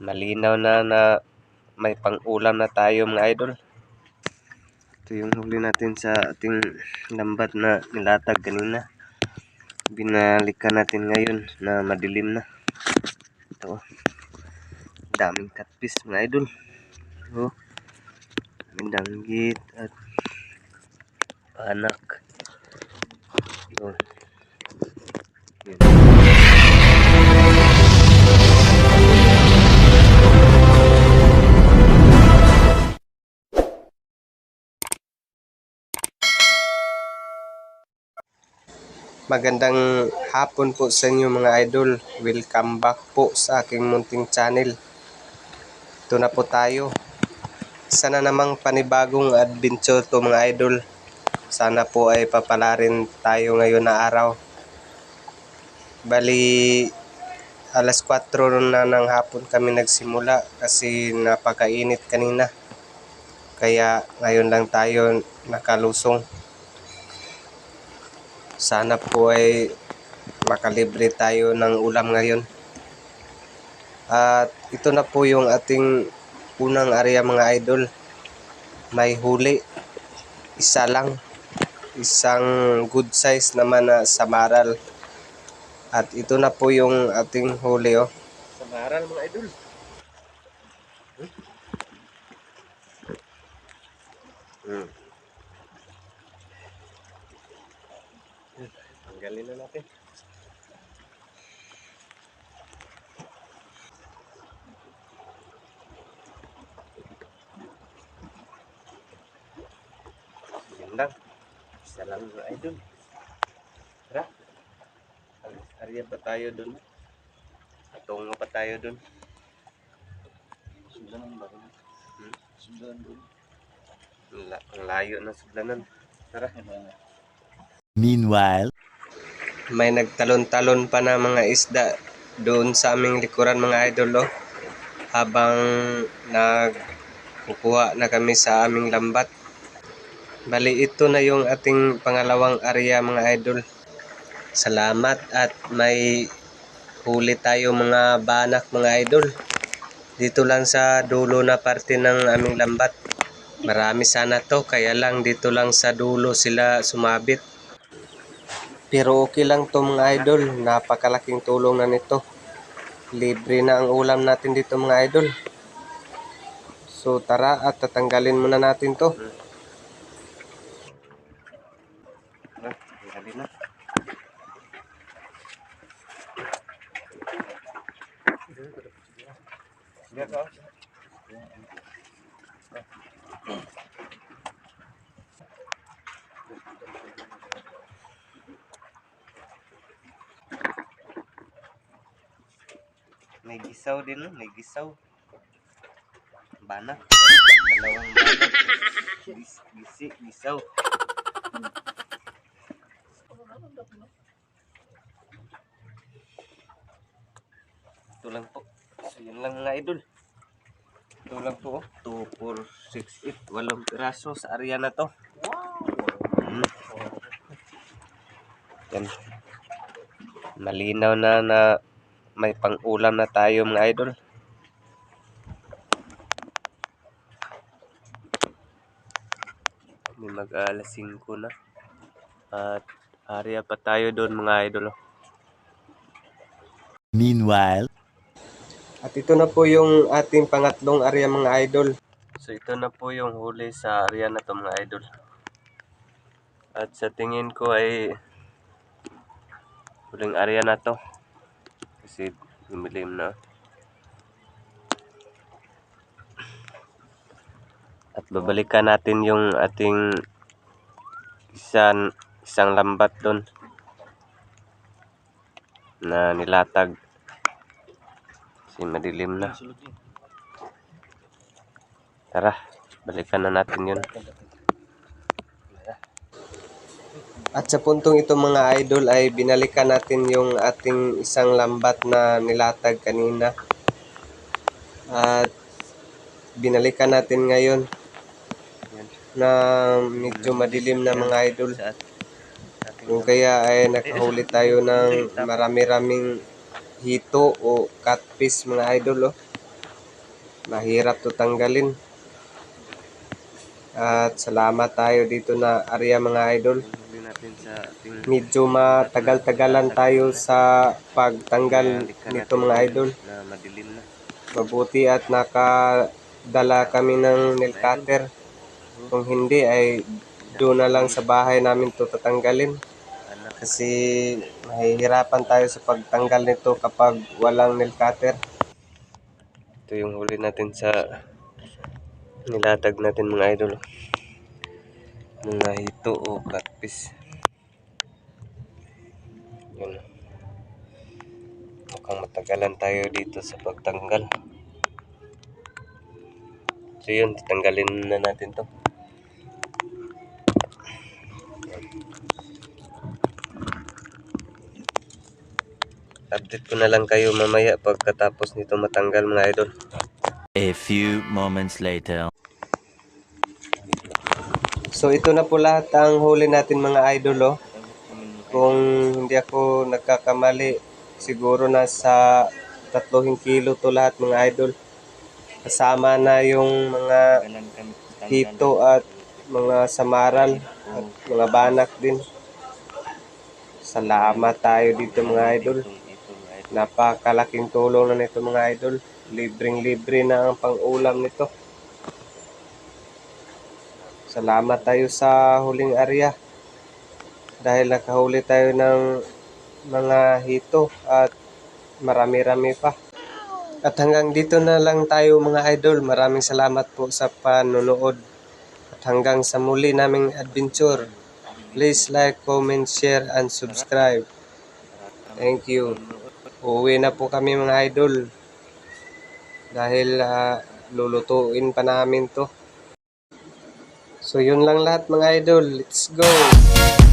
Malinaw na na may pang-ulam na tayo mga idol. Ito yung huli natin sa ating lambat na nilatag kanina. Binalikan natin ngayon na madilim na. Ito. Daming catfish mga idol. Daming danggit at anak. Oh. Magandang hapon po sa inyo mga idol. Welcome back po sa aking munting channel. Ito na po tayo. Sana namang panibagong adventure to mga idol. Sana po ay papalarin tayo ngayon na araw. Bali, alas 4 na ng hapon kami nagsimula kasi napakainit kanina. Kaya ngayon lang tayo nakalusong. Sana po ay makalibre tayo ng ulam ngayon. At ito na po yung ating unang area mga idol. May huli. Isa lang. Isang good size naman na samaral. At ito na po yung ating huli oh. Samaral mga idol. Hmm. Tanggalin na natin. Yan lang. Isa idol. Tara. Arya pa tayo dun. Patungo pa tayo dun. Sugdanan ba? Hmm? Sugdanan doon. Ang la- Ang layo ng sugdanan. Tara. Meanwhile, May nagtalon-talon pa na mga isda doon sa aming likuran mga idol oh. Habang nagkukuha na kami sa aming lambat. Bali ito na yung ating pangalawang area mga idol. Salamat at may huli tayo mga banak mga idol. Dito lang sa dulo na parte ng aming lambat. Marami sana to kaya lang dito lang sa dulo sila sumabit. Pero okay lang to mga idol. Napakalaking tulong na nito. Libre na ang ulam natin dito mga idol. So tara at tatanggalin muna natin to. Tanggalin na. May gisaw din, may gisaw. Banak. Dalawang banak. Gis, gisi, gisaw. Ito lang po. So, yun lang mga idol. Ito lang po. 2, 4, 6, 8, walong piraso sa area na to. Mm. Yan. Malinaw na na may pang-ulam na tayo mga idol. May mag alas 5 na. At area pa tayo doon mga idol. oh. meanwhile, At ito na po yung ating pangatlong area mga idol. So ito na po yung huli sa area na to mga idol. At sa tingin ko ay huling area na to. Kasi lumilim na. At babalikan natin yung ating isang, isang lambat doon na nilatag. Kasi madilim na. Tara, balikan na natin yun. At sa puntong ito mga idol ay binalikan natin yung ating isang lambat na nilatag kanina. At binalikan natin ngayon na medyo madilim na mga idol. Kung kaya ay nakahuli tayo ng marami-raming hito o catfish mga idol oh. Mahirap to tanggalin. At salamat tayo dito na area mga idol. Medyo matagal-tagalan tayo sa pagtanggal nito mga idol. Mabuti at nakadala kami ng nail cutter. Kung hindi ay doon na lang sa bahay namin to tatanggalin. Kasi mahihirapan tayo sa pagtanggal nito kapag walang nail cutter. Ito yung huli natin sa nilatag natin mga idol. Mga hito o catfish. Yun. Mukhang matagalan tayo dito sa pagtanggal. So yun, tatanggalin na natin to. Update ko na lang kayo mamaya pagkatapos nito matanggal mga idol. A few moments later. So ito na po lahat ang huli natin mga idol oh. Kung hindi ako nagkakamali, siguro nasa 3 kilo to lahat mga idol. Kasama na yung mga hito at mga samaral at mga banak din. Salamat tayo dito mga idol. Napakalaking tulong na nito mga idol. Libreng-libre na ang pang-ulam nito. Salamat tayo sa huling area. Dahil nakahuli tayo ng mga hito at marami-rami pa. At hanggang dito na lang tayo mga idol. Maraming salamat po sa panonood. At hanggang sa muli naming adventure. Please like, comment, share, and subscribe. Thank you. Uuwi na po kami mga idol. Dahil ah, lulutuin pa namin to. So yun lang lahat mga idol. Let's go!